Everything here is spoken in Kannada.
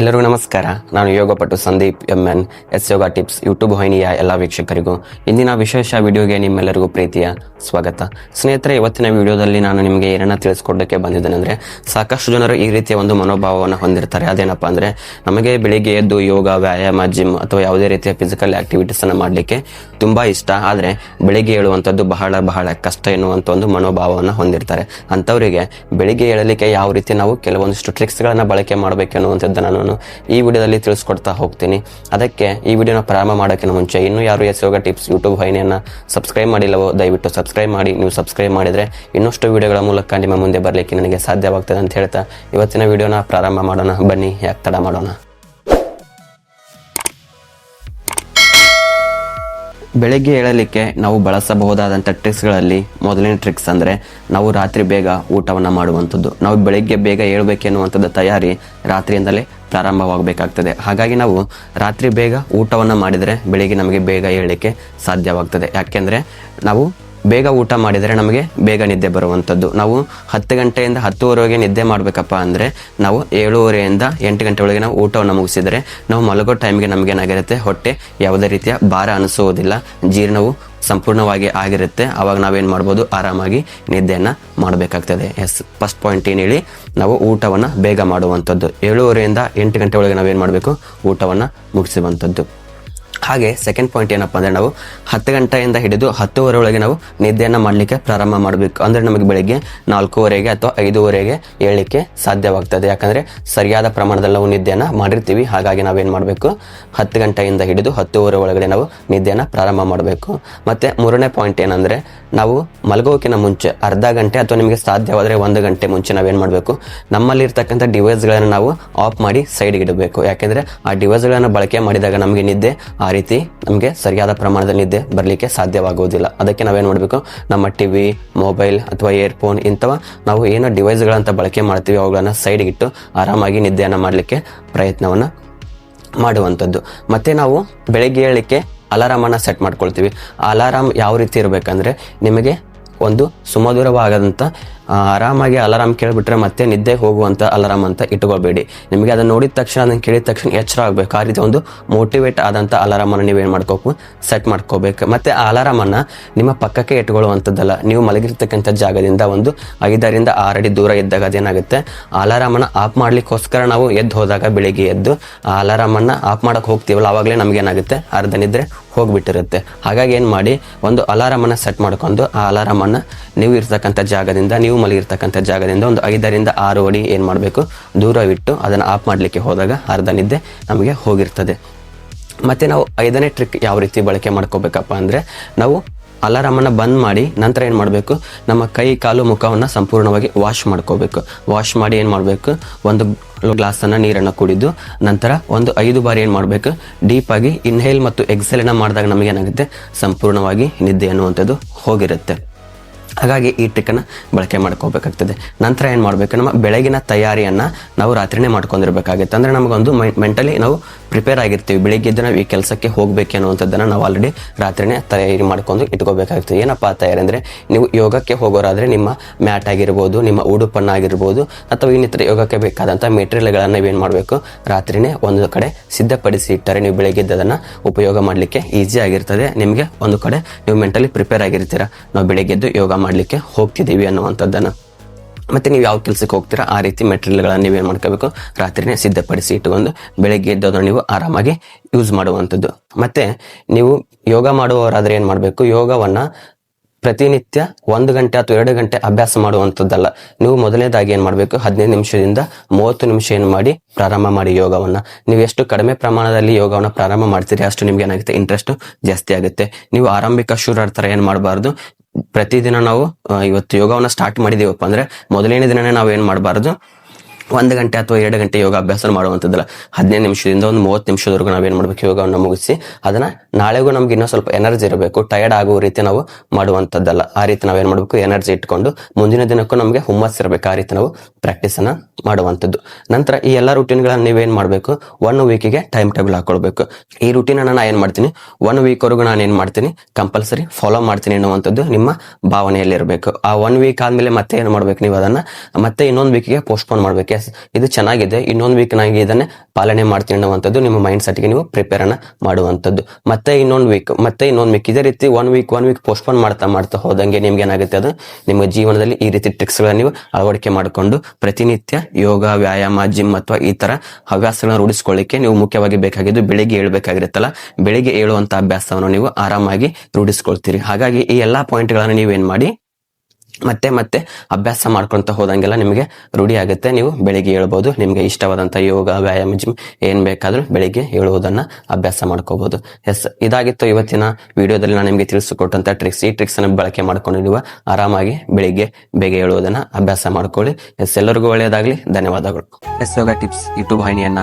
ಎಲ್ಲರಿಗೂ ನಮಸ್ಕಾರ. ನಾನು ಯೋಗಪಟು Sandeep M N S yoga tips YouTube ವಾಹಿನಿಯ ಎಲ್ಲ ವೀಕ್ಷಕರಿಗೂ. ಇಂದಿನ ವಿಶೇಷ ವಿಡಿಯೋಗೆ ನಿಮ್ಮೆಲ್ಲರಿಗೂ ಪ್ರೀತಿಯ ಸ್ವಾಗತ. ಸ್ನೇಹಿತರೆ, ಇವತ್ತಿನ ವಿಡಿಯೋದಲ್ಲಿ ನಾನು ನಿಮಗೆ ಏನನ್ನ ತಿಳಿಸ್ಕೊಡಕ್ಕೆ ಬಂದಿದ್ದೇನೆ ಅಂದ್ರೆ, ಸಾಕಷ್ಟು ಜನರು ಈ ರೀತಿಯ ಒಂದು ಮನೋಭಾವವನ್ನು ಹೊಂದಿರ್ತಾರೆ. ಅದೇನಪ್ಪ ಅಂದ್ರೆ, ನಮಗೆ ಬೆಳಿಗ್ಗೆ ಎದ್ದು ಯೋಗ, ವ್ಯಾಯಾಮ ಜಿಮ್ ಅಥವಾ ಯಾವುದೇ ರೀತಿಯ ಫಿಸಿಕಲ್ ಆಕ್ಟಿವಿಟೀಸ್ ಅನ್ನ ಮಾಡಲಿಕ್ಕೆ ತುಂಬಾ ಇಷ್ಟ. ಆದ್ರೆ, ಬೆಳಿಗ್ಗೆ ಏಳುವಂಥದ್ದು ಬಹಳ ಬಹಳ ಕಷ್ಟ ಎನ್ನುವಂಥ ಒಂದು ಮನೋಭಾವವನ್ನು ಹೊಂದಿರ್ತಾರೆ. ಅಂಥವರಿಗೆ ಬೆಳಿಗ್ಗೆ ಏಳಲಿಕ್ಕೆ ಯಾವ ರೀತಿ ನಾವು ಕೆಲವೊಂದಿಷ್ಟು ಟ್ರಿಕ್ಸ್ಗಳನ್ನ ಬಳಕೆ ಮಾಡಬೇಕು ಅನ್ನುವಂಥದ್ದನ್ನು ನಾನು ಈ ವಿಡಿಯೋದಲ್ಲಿ ತಿಳಿಸ್ಕೊಡ್ತಾ ಹೋಗ್ತೀನಿ. ಅದಕ್ಕೆ ಈ ವಿಡಿಯೋನ ಪ್ರಾರಂಭ ಮಾಡೋಕ್ಕಿಂತ ಮುಂಚೆ, ಇನ್ನೂ ಯಾರು ಎಸ್ ಯೋಗ ಟಿಪ್ಸ್ ಯೂಟ್ಯೂಬ್ ವಾಹಿನಿಯನ್ನ ಸಬ್ಸ್ಕ್ರೈಬ್ ಮಾಡಿಲ್ಲವೋ, ದಯವಿಟ್ಟು ಸಬ್ಸ್ಕ್ರೈಬ್ ಮಾಡಿ, ನೀವು ಸಬ್ಸ್ಕ್ರೈಬ್ ಮಾಡಿದರೆ ಇನ್ನಷ್ಟು ವಿಡಿಯೋಗಳ ಮೂಲಕ ನಿಮ್ಮ ಮುಂದೆ ಬರಲಿಕ್ಕೆ ನನಗೆ ಸಾಧ್ಯವಾಗ್ತದೆ ಅಂತ ಹೇಳ್ತಾ ಇವತ್ತಿನ ವಿಡಿಯೋನ ಪ್ರಾರಂಭ ಮಾಡೋಣ. ಬನ್ನಿ, ಯಾಕೆ ತಡ ಮಾಡೋಣ. ಬೆಳಗ್ಗೆ ಏಳಲಿಕ್ಕೆ ನಾವು ಬಳಸಬಹುದಾದಂಥ ಟ್ರಿಕ್ಸ್ಗಳಲ್ಲಿ ಮೊದಲನೇ ಟ್ರಿಕ್ಸ್ ಅಂದರೆ ನಾವು ರಾತ್ರಿ ಬೇಗ ಊಟವನ್ನು ಮಾಡುವಂಥದ್ದು. ನಾವು ಬೆಳಗ್ಗೆ ಬೇಗ ಏಳಬೇಕೆನ್ನುವಂಥದ್ದು ತಯಾರಿ ರಾತ್ರಿಯಿಂದಲೇ ಪ್ರಾರಂಭವಾಗಬೇಕಾಗ್ತದೆ. ಹಾಗಾಗಿ ನಾವು ರಾತ್ರಿ ಬೇಗ ಊಟವನ್ನು ಮಾಡಿದರೆ ಬೆಳಿಗ್ಗೆ ನಮಗೆ ಬೇಗ ಏಳಲಿಕ್ಕೆ ಸಾಧ್ಯವಾಗ್ತದೆ. ಯಾಕೆಂದರೆ ನಾವು ಬೇಗ ಊಟ ಮಾಡಿದರೆ ನಮಗೆ ಬೇಗ ನಿದ್ದೆ ಬರುವಂಥದ್ದು. ನಾವು ಹತ್ತು ಗಂಟೆಯಿಂದ ಹತ್ತುವರೆಗೆ ನಿದ್ದೆ ಮಾಡಬೇಕಪ್ಪ ಅಂದರೆ ನಾವು ಏಳುವರೆಯಿಂದ ಎಂಟು ಗಂಟೆ ಒಳಗೆ ನಾವು ಊಟವನ್ನು ಮುಗಿಸಿದರೆ ನಾವು ಮಲಗೋ ಟೈಮ್ಗೆ ನಮಗೆ ಏನಾಗಿರುತ್ತೆ? ಹೊಟ್ಟೆ ಯಾವುದೇ ರೀತಿಯ ಭಾರ ಅನಿಸುವುದಿಲ್ಲ. ಜೀರ್ಣವು ಸಂಪೂರ್ಣವಾಗಿ ಆಗಿರುತ್ತೆ. ಆವಾಗ ನಾವೇನು ಮಾಡ್ಬೋದು? ಆರಾಮಾಗಿ ನಿದ್ದೆಯನ್ನು ಮಾಡಬೇಕಾಗ್ತದೆ. ಎಸ್, ಫಸ್ಟ್ ಪಾಯಿಂಟ್ ಏನು ಹೇಳಿ? ನಾವು ಊಟವನ್ನು ಬೇಗ ಮಾಡುವಂಥದ್ದು. ಏಳುವರೆಯಿಂದ ಎಂಟು ಗಂಟೆ ಒಳಗೆ ನಾವೇನು ಮಾಡಬೇಕು? ಊಟವನ್ನು ಮುಗಿಸುವಂಥದ್ದು. ಹಾಗೆ ಸೆಕೆಂಡ್ ಪಾಯಿಂಟ್ ಏನಪ್ಪ ಅಂದರೆ ನಾವು ಹತ್ತು ಗಂಟೆಯಿಂದ ಹಿಡಿದು ಹತ್ತುವರೆ ಒಳಗೆ ನಾವು ನಿದ್ದೆಯನ್ನು ಮಾಡಲಿಕ್ಕೆ ಪ್ರಾರಂಭ ಮಾಡಬೇಕು. ಅಂದರೆ ನಮಗೆ ಬೆಳಿಗ್ಗೆ ನಾಲ್ಕೂವರೆಗೆ ಅಥವಾ ಐದೂವರೆಗೆ ಏಳಲಿಕ್ಕೆ ಸಾಧ್ಯವಾಗ್ತದೆ. ಯಾಕಂದರೆ ಸರಿಯಾದ ಪ್ರಮಾಣದಲ್ಲಿ ನಾವು ನಿದ್ದೆಯನ್ನು ಮಾಡಿರ್ತೀವಿ. ಹಾಗಾಗಿ ನಾವೇನು ಮಾಡಬೇಕು? ಹತ್ತು ಗಂಟೆಯಿಂದ ಹಿಡಿದು ಹತ್ತುವರೆ ಒಳಗಡೆ ನಾವು ನಿದ್ದೆಯನ್ನು ಪ್ರಾರಂಭ ಮಾಡಬೇಕು. ಮತ್ತು ಮೂರನೇ ಪಾಯಿಂಟ್ ಏನಂದರೆ ನಾವು ಮಲಗೋಕಿನ ಮುಂಚೆ ಅರ್ಧ ಗಂಟೆ ಅಥವಾ ನಿಮಗೆ ಸಾಧ್ಯವಾದರೆ ಒಂದು ಗಂಟೆ ಮುಂಚೆ ನಾವೇನು ಮಾಡಬೇಕು? ನಮ್ಮಲ್ಲಿರ್ತಕ್ಕಂಥ ಡಿವೈಸ್ಗಳನ್ನು ನಾವು ಆಫ್ ಮಾಡಿ ಸೈಡ್ಗೆ ಇಡಬೇಕು. ಯಾಕೆಂದರೆ ಆ ಡಿವೈಸ್ಗಳನ್ನು ಬಳಕೆ ಮಾಡಿದಾಗ ನಮಗೆ ನಿದ್ದೆ ಆ ರೀತಿ ನಮಗೆ ಸರಿಯಾದ ಪ್ರಮಾಣದ ನಿದ್ದೆ ಬರಲಿಕ್ಕೆ ಸಾಧ್ಯವಾಗುವುದಿಲ್ಲ. ಅದಕ್ಕೆ ನಾವೇನು ಮಾಡಬೇಕು? ನಮ್ಮ ಟಿವಿ ಮೊಬೈಲ್ ಅಥವಾ ಇಯರ್ಫೋನ್ ಇಂಥವ ನಾವು ಏನೋ ಡಿವೈಸ್ಗಳಂತ ಬಳಕೆ ಮಾಡ್ತೀವಿ, ಅವುಗಳನ್ನು ಸೈಡ್ಗೆ ಇಟ್ಟು ಆರಾಮಾಗಿ ನಿದ್ದೆಯನ್ನು ಮಾಡಲಿಕ್ಕೆ ಪ್ರಯತ್ನವನ್ನು ಮಾಡುವಂಥದ್ದು. ಮತ್ತು ನಾವು ಬೆಳಗ್ಗೆ ಏಳಲಿಕ್ಕೆ ಅಲಾರಾಮನ್ನು ಸೆಟ್ ಮಾಡ್ಕೊಳ್ತೀವಿ. ಆ ಅಲಾರಾಮ್ ಯಾವ ರೀತಿ ಇರಬೇಕಂದ್ರೆ ನಿಮಗೆ ಒಂದು ಸುಮಧುರವಾದಂಥ ಆರಾಮಾಗಿ ಅಲಾರಾಮ್ ಕೇಳಿಬಿಟ್ರೆ ಮತ್ತೆ ನಿದ್ದೆ ಹೋಗುವಂಥ ಅಲಾರಾಮ್ ಅಂತ ಇಟ್ಕೋಬೇಡಿ ನಿಮಗೆ ಅದನ್ನು ನೋಡಿದ ತಕ್ಷಣ, ಅದನ್ನು ಕೇಳಿದ ತಕ್ಷಣ ಎಚ್ಚರ ಆಗಬೇಕು. ಆ ರೀತಿ ಒಂದು ಮೋಟಿವೇಟ್ ಆದಂಥ ಅಲಾರಾಮನ್ನು ನೀವೇನು ಮಾಡ್ಕೋಬೇಕು ಸೆಟ್ ಮಾಡ್ಕೋಬೇಕು. ಮತ್ತು ಆ ಅಲಾರಾಮನ್ನು ನಿಮ್ಮ ಪಕ್ಕಕ್ಕೆ ಇಟ್ಕೊಳ್ಳುವಂಥದ್ದಲ್ಲ ನೀವು ಮಲಗಿರ್ತಕ್ಕಂಥ ಜಾಗದಿಂದ ಒಂದು ಐದರಿಂದ ಆರಡಿ ದೂರ ಇದ್ದಾಗ ಅದೇನಾಗುತ್ತೆ? ಅಲಾರಾಮನ್ನು ಆಫ್ ಮಾಡಲಿಕ್ಕೋಸ್ಕರ ನಾವು ಎದ್ದು ಹೋದಾಗ ಬೆಳಿಗ್ಗೆ ಎದ್ದು ಆ ಅಲಾರಾಮನ್ನು ಆಫ್ ಮಾಡೋಕ್ಕೆ ಹೋಗ್ತೀವಲ್ಲ, ಆವಾಗಲೇ ನಮ್ಗೆ ಏನಾಗುತ್ತೆ? ಅರ್ಧ ನಿದ್ರೆ ಹೋಗ್ಬಿಟ್ಟಿರುತ್ತೆ. ಹಾಗಾಗಿ ಏನು ಮಾಡಿ, ಒಂದು ಅಲಾರಾಮನ್ನು ಸೆಟ್ ಮಾಡ್ಕೊಂಡು ಆ ಅಲಾರಾಮನ್ನು ನೀವು ಇರ್ತಕ್ಕಂಥ ಜಾಗದಿಂದ ನೀವು ಮಲಗಿರ್ತಕ್ಕಂಥ ಜಾಗದಿಂದ ಒಂದು ಐದರಿಂದ ಆರು ಅಡಿ ಏನು ಮಾಡಬೇಕು? ದೂರವಿಟ್ಟು ಅದನ್ನು ಆಫ್ ಮಾಡಲಿಕ್ಕೆ ಹೋದಾಗ ಅರ್ಧ ನಿದ್ದೆ ನಮಗೆ ಹೋಗಿರ್ತದೆ. ಮತ್ತು ನಾವು ಐದನೇ ಟ್ರಿಕ್ ಯಾವ ರೀತಿ ಬಳಕೆ ಮಾಡ್ಕೋಬೇಕಪ್ಪ ಅಂದರೆ ನಾವು ಅಲಾರಾಮನ್ನು ಬಂದ್ ಮಾಡಿ ನಂತರ ಏನು ಮಾಡಬೇಕು? ನಮ್ಮ ಕೈ, ಕಾಲು, ಮುಖವನ್ನು ಸಂಪೂರ್ಣವಾಗಿ ವಾಶ್ ಮಾಡ್ಕೋಬೇಕು. ವಾಶ್ ಮಾಡಿ ಏನು ಮಾಡಬೇಕು? ಒಂದು ಗ್ಲಾಸನ್ನು ನೀರನ್ನು ಕುಡಿದು ನಂತರ ಒಂದು ಐದು ಬಾರಿ ಏನು ಮಾಡಬೇಕು? ಡೀಪಾಗಿ ಇನ್ಹೇಲ್ ಮತ್ತು ಎಕ್ಸೆಲನ್ನು ಮಾಡಿದಾಗ ನಮಗೆ ಏನಾಗುತ್ತೆ? ಸಂಪೂರ್ಣವಾಗಿ ನಿದ್ದೆ ಅನ್ನುವಂಥದ್ದು ಹೋಗಿರುತ್ತೆ. ಹಾಗಾಗಿ ಈ ಟ್ರಿಕ್ಕನ್ನು ಬಳಕೆ ಮಾಡ್ಕೋಬೇಕಾಗ್ತದೆ. ನಂತರ ಏನು ಮಾಡಬೇಕು? ನಮ್ಮ ಬೆಳಗಿನ ತಯಾರಿಯನ್ನು ನಾವು ರಾತ್ರಿನೇ ಮಾಡ್ಕೊಂಡಿರ್ಬೇಕಾಗುತ್ತೆ. ಅಂದರೆ ನಮಗೊಂದು ಮೆಂಟಲಿ ನಾವು ಪ್ರಿಪೇರ್ ಆಗಿರ್ತೀವಿ. ಬೆಳಿಗ್ಗೆ ಎದ್ದು ನಾವು ಈ ಕೆಲಸಕ್ಕೆ ಹೋಗಬೇಕು ಅನ್ನುವಂಥದ್ದನ್ನು ನಾವು ಆಲ್ರೆಡಿ ರಾತ್ರಿನೇ ತಯಾರಿ ಮಾಡ್ಕೊಂಡು ಇಟ್ಕೋಬೇಕಾಗ್ತದೆ. ಏನಪ್ಪ ತಯಾರಿ ಅಂದರೆ, ನೀವು ಯೋಗಕ್ಕೆ ಹೋಗೋರಾದರೆ ನಿಮ್ಮ ಮ್ಯಾಟ್ ಆಗಿರ್ಬೋದು, ನಿಮ್ಮ ಉಡುಪನ್ನು ಆಗಿರ್ಬೋದು ಅಥವಾ ಇನ್ನಿತರ ಯೋಗಕ್ಕೆ ಬೇಕಾದಂಥ ಮೆಟೀರಿಯಲ್ಗಳನ್ನು ಏನು ಮಾಡಬೇಕು? ರಾತ್ರಿನೇ ಒಂದು ಕಡೆ ಸಿದ್ಧಪಡಿಸಿ ಇಟ್ಟರೆ ನೀವು ಬೆಳಗ್ಗೆ ಎದ್ದದನ್ನು ಉಪಯೋಗ ಮಾಡಲಿಕ್ಕೆ ಈಸಿ ಆಗಿರ್ತದೆ. ನಿಮಗೆ ಒಂದು ಕಡೆ ನೀವು ಮೆಂಟಲಿ ಪ್ರಿಪೇರ್ ಆಗಿರ್ತೀರ. ನಾವು ಬೆಳಗ್ಗೆ ಎದ್ದು ಯೋಗ ಮಾಡಲಿಕ್ಕೆ ಹೋಗ್ತಿದ್ದೀವಿ ಅನ್ನುವಂಥದ್ದನ್ನು. ಮತ್ತೆ ನೀವು ಯಾವ ಕೆಲಸಕ್ಕೆ ಹೋಗ್ತೀರಾ, ಆ ರೀತಿ ಮೆಟೀರಿಯಲ್ಗಳನ್ನು ನೀವೇನು ಮಾಡ್ಕೋಬೇಕು? ರಾತ್ರಿನೇ ಸಿದ್ಧಪಡಿಸಿ ಇಟ್ಟುಕೊಂಡು ಬೆಳಗ್ಗೆ ಎದ್ದೋದನ್ನು ನೀವು ಆರಾಮಾಗಿ ಯೂಸ್ ಮಾಡುವಂಥದ್ದು. ಮತ್ತೆ ನೀವು ಯೋಗ ಮಾಡುವವರಾದರೆ ಏನು ಮಾಡಬೇಕು? ಯೋಗವನ್ನು ಪ್ರತಿನಿತ್ಯ ಒಂದು ಗಂಟೆ ಅಥವಾ ಎರಡು ಗಂಟೆ ಅಭ್ಯಾಸ ಮಾಡುವಂಥದ್ದಲ್ಲ. ನೀವು ಮೊದಲನೇದಾಗಿ ಏನು ಮಾಡಬೇಕು? ಹದಿನೈದು ನಿಮಿಷದಿಂದ ಮೂವತ್ತು ನಿಮಿಷ ಏನು ಮಾಡಿ ಪ್ರಾರಂಭ ಮಾಡಿ ಯೋಗವನ್ನು. ನೀವು ಎಷ್ಟು ಕಡಿಮೆ ಪ್ರಮಾಣದಲ್ಲಿ ಯೋಗವನ್ನು ಪ್ರಾರಂಭ ಮಾಡ್ತೀರಿ ಅಷ್ಟು ನಿಮ್ಗೆ ಏನಾಗುತ್ತೆ? ಇಂಟ್ರೆಸ್ಟು ಜಾಸ್ತಿ ಆಗುತ್ತೆ. ನೀವು ಆರಂಭಿಕ ಶುರು ಥರ ಏನು ಮಾಡಬಾರ್ದು? ಪ್ರತಿದಿನ ನಾವು ಇವತ್ತು ಯೋಗವನ್ನ ಸ್ಟಾರ್ಟ್ ಮಾಡಿದೀವಪ್ಪ ಅಂದ್ರೆ ಮೊದಲನೇ ದಿನನೇ ನಾವು ಏನ್ ಮಾಡಬಾರ್ದು? ಒಂದು ಗಂಟೆ ಅಥವಾ ಎರಡು ಗಂಟೆ ಯೋಗ ಅಭ್ಯಾಸ ಮಾಡುವಂಥದ್ದಲ್ಲ. ಹದಿನೈದು ನಿಮಿಷದಿಂದ ಒಂದು ಮೂವತ್ತು ನಿಮಿಷದವರೆಗೂ ನಾವೇನು ಮಾಡಬೇಕು? ಯೋಗವನ್ನು ಮುಗಿಸಿ, ಅದನ್ನ ನಾಳೆಗೂ ನಮ್ಗೆ ಇನ್ನೂ ಸ್ವಲ್ಪ ಎನರ್ಜಿ ಇರಬೇಕು. ಟಯರ್ಡ್ ಆಗುವ ರೀತಿ ನಾವು ಮಾಡುವಂಥದ್ದಲ್ಲ. ಆ ರೀತಿ ನಾವೇನು ಮಾಡಬೇಕು? ಎನರ್ಜಿ ಇಟ್ಕೊಂಡು ಮುಂದಿನ ದಿನಕ್ಕೂ ನಮಗೆ ಹುಮ್ಮಸ್ ಇರಬೇಕು. ಆ ರೀತಿ ನಾವು ಪ್ರಾಕ್ಟೀಸ್ ಅನ್ನ ಮಾಡುವಂಥದ್ದು. ನಂತರ ಈ ಎಲ್ಲ ರುಟೀನ್ಗಳನ್ನ ನೀವೇನು ಮಾಡಬೇಕು? ಒನ್ ವೀಕಿಗೆ ಟೈಮ್ ಟೇಬಲ್ ಹಾಕೊಳ್ಬೇಕು. ಈ ರುಟೀನ್ ಅನ್ನ ನಾ ಏನ್ ಮಾಡ್ತೀನಿ? ಒನ್ ವೀಕ್ವರೆಗೂ ನಾನು ಏನು ಮಾಡ್ತೀನಿ? ಕಂಪಲ್ಸರಿ ಫಾಲೋ ಮಾಡ್ತೀನಿ ಅನ್ನುವಂಥದ್ದು ನಿಮ್ಮ ಭಾವನೆಯಲ್ಲಿ ಇರಬೇಕು ಆ ಒನ್ ವೀಕ್ ಆದಮೇಲೆ ಮತ್ತೆ ಏನು ಮಾಡ್ಬೇಕು ನೀವು ಅದನ್ನ? ಮತ್ತೆ ಇನ್ನೊಂದು ವೀಕಿಗೆ ಪೋಸ್ಟ್ಪೋನ್ ಮಾಡ್ಬೇಕು. ಎಸ್ ಇದು ಚೆನ್ನಾಗಿದೆ. ಇನ್ನೊಂದು ವೀಕ್ ನಾಗಿ ಇದನ್ನೇ ಪಾಲನೆ ಮಾಡ್ತೀನಿ ಅನ್ನುವಂಥದ್ದು ನಿಮ್ಮ ಮೈಂಡ್ ಸೆಟ್ಗೆ ನೀವು ಪ್ರಿಪೇರ್ ಅನ್ನ ಮಾಡುವಂಥದ್ದು. ಮತ್ತೆ ಇನ್ನೊಂದು ವೀಕ್ ಮತ್ತೆ ಇನ್ನೊಂದು ವೀಕ್ ಇದೇ ರೀತಿ one week one week postpone ಮಾಡ್ತಾ ಮಾಡ್ತಾ ಹೋದಂಗೆ ನಿಮ್ಗೆ ಏನಾಗುತ್ತೆ ಅದು? ನಿಮ್ಮ ಜೀವನದಲ್ಲಿ ಈ ರೀತಿ ಟ್ರಿಕ್ಸ್ಗಳನ್ನ ನೀವು ಅಳವಡಿಕೆ ಮಾಡಿಕೊಂಡು ಪ್ರತಿನಿತ್ಯ ಯೋಗ, ವ್ಯಾಯಾಮ ಜಿಮ್ ಅಥವಾ ಈ ತರ ಹವ್ಯಾಸಗಳನ್ನ ರೂಢಿಸಿಕೊಳ್ಳಿಕ್ಕೆ ನೀವು ಮುಖ್ಯವಾಗಿ ಬೇಕಾಗಿದ್ದು ಬೆಳಿಗ್ಗೆ ಏಳ್ಬೇಕಾಗಿರುತ್ತಲ್ಲ ಬೆಳಿಗ್ಗೆ ಏಳುವಂತ ಅಭ್ಯಾಸವನ್ನು ನೀವು ಆರಾಮಾಗಿ ರೂಢಿಸ್ಕೊಳ್ತೀರಿ. ಹಾಗಾಗಿ ಈ ಎಲ್ಲಾ ಪಾಯಿಂಟ್ಗಳನ್ನ ನೀವೇನ್ ಮಾಡಿ? ಮತ್ತೆ ಮತ್ತೆ ಅಭ್ಯಾಸ ಮಾಡ್ಕೊಂತ ಹೋದಂಗೆಲ್ಲ ನಿಮಗೆ ರೂಢಿ ಆಗುತ್ತೆ. ನೀವು ಬೆಳಿಗ್ಗೆ ಹೇಳ್ಬೋದು, ನಿಮಗೆ ಇಷ್ಟವಾದಂಥ ಯೋಗ, ವ್ಯಾಯಾಮ ಜಿಮ್ ಏನು ಬೇಕಾದರೂ ಬೆಳಿಗ್ಗೆ ಹೇಳುವುದನ್ನು ಅಭ್ಯಾಸ ಮಾಡ್ಕೋಬೋದು. ಎಸ್ ಇದಾಗಿತ್ತು ಇವತ್ತಿನ ವಿಡಿಯೋದಲ್ಲಿ ನಾನು ನಿಮಗೆ ತಿಳಿಸಿಕೊಟ್ಟಂಥ ಟ್ರಿಕ್ಸ್ ಈ ಟ್ರಿಕ್ಸನ್ನು ಬಳಕೆ ಮಾಡ್ಕೊಂಡು ನೀವು ಆರಾಮಾಗಿ ಬೆಳಿಗ್ಗೆ ಬೇಗ ಹೇಳುವುದನ್ನು ಅಭ್ಯಾಸ ಮಾಡ್ಕೊಳ್ಳಿ. ಎಸ್ ಎಲ್ಲರಿಗೂ ಒಳ್ಳೆಯದಾಗಲಿ. ಧನ್ಯವಾದಗಳು. ಎಸ್ ಯೋಗ ಟಿಪ್ಸ್ ಯೂಟ್ಯೂಬ್ ವಾಹಿನಿಯನ್ನ